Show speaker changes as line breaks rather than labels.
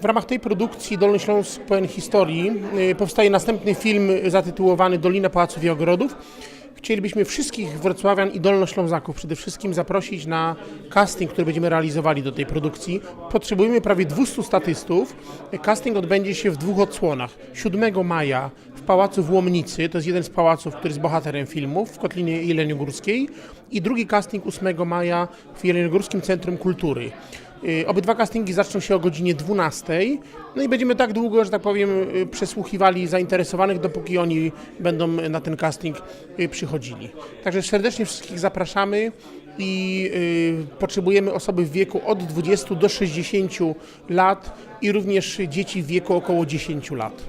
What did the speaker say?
W ramach tej produkcji Dolny Śląsk pełen historii y, powstaje następny film zatytułowany Dolina Pałaców i Ogrodów. Chcielibyśmy wszystkich wrocławian i dolnoślązaków przede wszystkim zaprosić na casting, który będziemy realizowali do tej produkcji. Potrzebujemy prawie 200 statystów. Casting odbędzie się w dwóch odsłonach. 7 maja w Pałacu w Łomnicy, to jest jeden z pałaców, który jest bohaterem filmu, w Kotlinie Jeleniogórskiej i drugi casting 8 maja w Jeleniogórskim Centrum Kultury. Y, Obydwa castingi zaczną się o godzinie 12. No i będziemy tak długo, że tak powiem, y, przesłuchiwali zainteresowanych, dopóki oni będą na ten casting y, przychodzili. Także serdecznie wszystkich zapraszamy i potrzebujemy osoby w wieku od 20 do 60 lat i również dzieci w wieku około 10 lat.